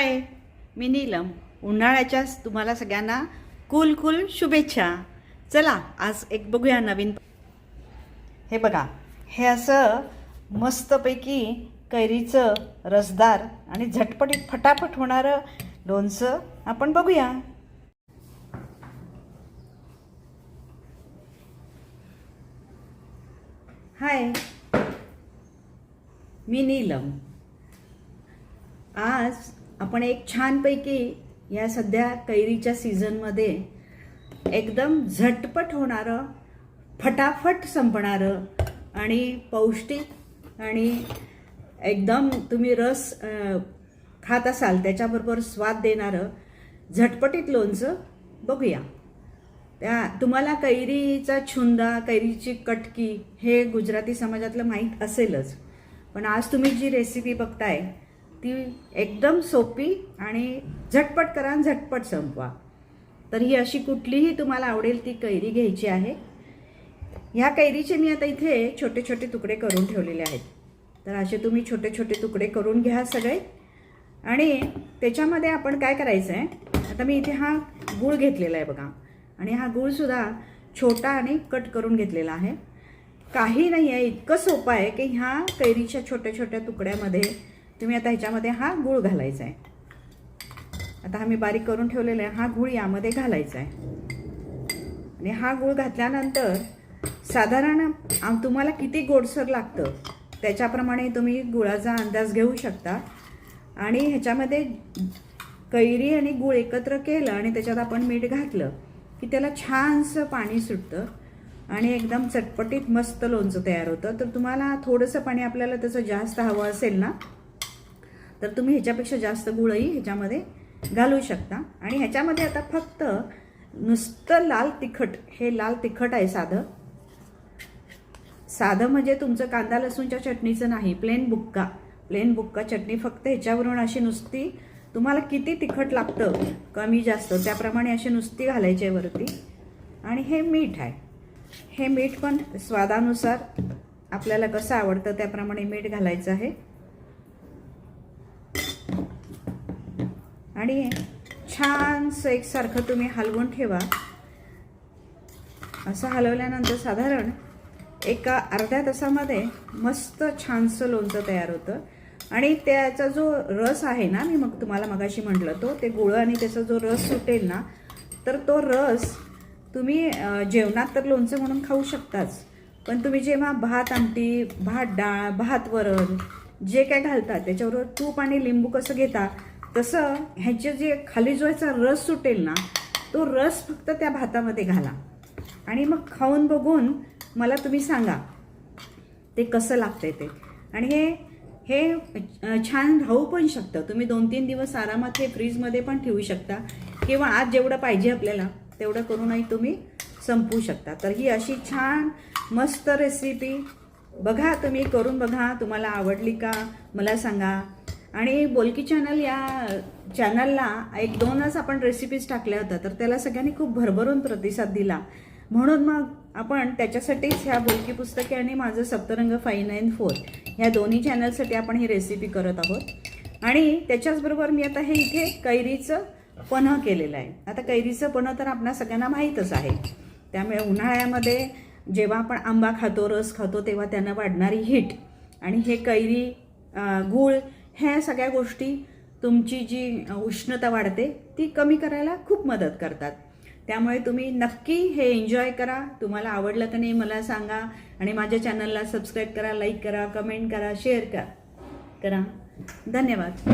हाय मी नीलम. उन्हाळ्याच्याच तुम्हाला सगळ्यांना कुल कुल शुभेच्छा. चला आज एक बघूया नवीन. हे बघा हे असं मस्तपैकी कैरीचं रसदार आणि झटपटीत फटाफट होणारं लोणचं आपण बघूया. हाय. मी नीलम. आज आपण एक छानपैकी या सध्या कैरीच्या सीझनमध्ये एकदम झटपट होणारं फटाफट संपणारं आणि पौष्टिक आणि एकदम तुम्ही रस खात असाल त्याच्याबरोबर स्वाद देणारं झटपटीत लोणचं बघूया. त्या तुम्हाला कैरीचा छुंदा कैरीची कटकी हे गुजराती समाजातलं माहीत असेलच. पण आज तुम्ही जी रेसिपी बघताय ती एकदम सोपी आणि झटपट करा आणि झटपट संपवा. तर ही अशी कुठलीही तुम्हाला आवडेल ती कैरी घ्यायची आहे. ह्या कैरीचे मी आता इथे छोटे छोटे तुकडे करून ठेवलेले आहेत. तर असे तुम्ही छोटे छोटे तुकडे करून घ्या सगळे. आणि त्याच्यामध्ये आपण काय करायचं आहे आता मी इथे हा गूळ घेतलेला आहे बघा. आणि हा गूळसुद्धा छोटा आणि कट करून घेतलेला आहे. काही नाही आहे इतकं सोपं आहे की ह्या कैरीच्या छोट्या छोट्या तुकड्यामध्ये तुम्ही आता ह्याच्यामध्ये हा गूळ घालायचा आहे. आता हा मी बारीक करून ठेवलेला आहे. हा गूळ यामध्ये घालायचा आहे. आणि हा गूळ घातल्यानंतर साधारण आम- तुम्हाला किती गोडसर लागतं त्याच्याप्रमाणे तुम्ही गुळाचा अंदाज घेऊ शकता. आणि ह्याच्यामध्ये कैरी आणि गूळ एकत्र केलं आणि त्याच्यात आपण मीठ घातलं की त्याला छानसं पाणी सुटतं आणि एकदम चटपटीत मस्त लोणचं तयार होतं. तर तुम्हाला थोडंसं पाणी आपल्याला त्याचं जास्त हवं असेल ना तर तुम्ही ह्याच्यापेक्षा जास्त गुळही ह्याच्यामध्ये घालू शकता. आणि ह्याच्यामध्ये आता फक्त नुसतं लाल तिखट हे लाल तिखट आहे साधं. साधं म्हणजे तुमचं कांदा लसूणच्या चटणीचं नाही प्लेन बुक्का. प्लेन बुक्का चटणी फक्त ह्याच्यावरून अशी नुसती तुम्हाला किती तिखट लागतं कमी जास्त त्याप्रमाणे अशी नुसती घालायची आहे वरती. आणि हे मीठ आहे. हे मीठ पण स्वादानुसार आपल्याला कसं आवडतं त्याप्रमाणे मीठ घालायचं आहे. आणि छानसं एकसारखं तुम्ही हलवून ठेवा. असं हलवल्यानंतर साधारण एका अर्ध्या तासामध्ये मस्त छानसं लोणचं तयार होतं. आणि त्याचा जो रस आहे ना मी मग तुम्हाला मगाशी म्हटलं तो ते गुळ आणि त्याचा जो रस सुटेल ना तर तो रस तुम्ही जेवणात तर लोणचं म्हणून खाऊ शकताच पण तुम्ही जेव्हा भात आमटी भात डाळ भात वरण जे काय घालता त्याच्याबरोबर तूप आणि लिंबू कसं घेता तसं ह्याचे जे खाली जो याचा रस सुटेल ना तो रस फक्त त्या भातामध्ये घाला. आणि मग खाऊन बघून मला तुम्ही सांगा ते कसं लागतंय ते. आणि हे हे छान राहू पण शकतं. तुम्ही दोन तीन दिवस आरामात हे फ्रीजमध्ये पण ठेवू शकता. किंवा आज जेवढं पाहिजे आपल्याला तेवढं करूनही तुम्ही संपवू शकता. तर ही अशी छान मस्त रेसिपी बघा तुम्ही करून बघा. तुम्हाला आवडली का मला सांगा. आणि बोलकी चॅनल या चॅनलला एक दोनच आपण रेसिपीज टाकल्या होत्या तर त्याला सगळ्यांनी खूप भरभरून प्रतिसाद दिला. म्हणून मग आपण त्याच्यासाठीच ह्या बोलकी पुस्तके आणि माझं सप्तरंग फाईव्ह नाईन फोर ह्या दोन्ही चॅनलसाठी आपण ही रेसिपी करत आहोत. आणि त्याच्याचबरोबर मी आता हे इथे कैरीचं पन्ह केलेलं आहे. आता कैरीचं पन्ह तर आपणा सगळ्यांना माहीतच आहे. त्यामुळे उन्हाळ्यामध्ये जेव्हा आपण आंबा खातो रस खातो तेव्हा त्यांना वाढणारी हीट आणि हे कैरी गूळ ह्या सगळ्या गोष्टी तुमची जी उष्णता वाढते ती कमी करायला खूप मदत करतात. त्यामुळे तुम्ही नक्की हे एन्जॉय करा. तुम्हाला आवडलं का नाही मला सांगा. आणि माझ्या चॅनलला सबस्क्राईब करा लाईक करा कमेंट करा शेअर करा. करा. धन्यवाद.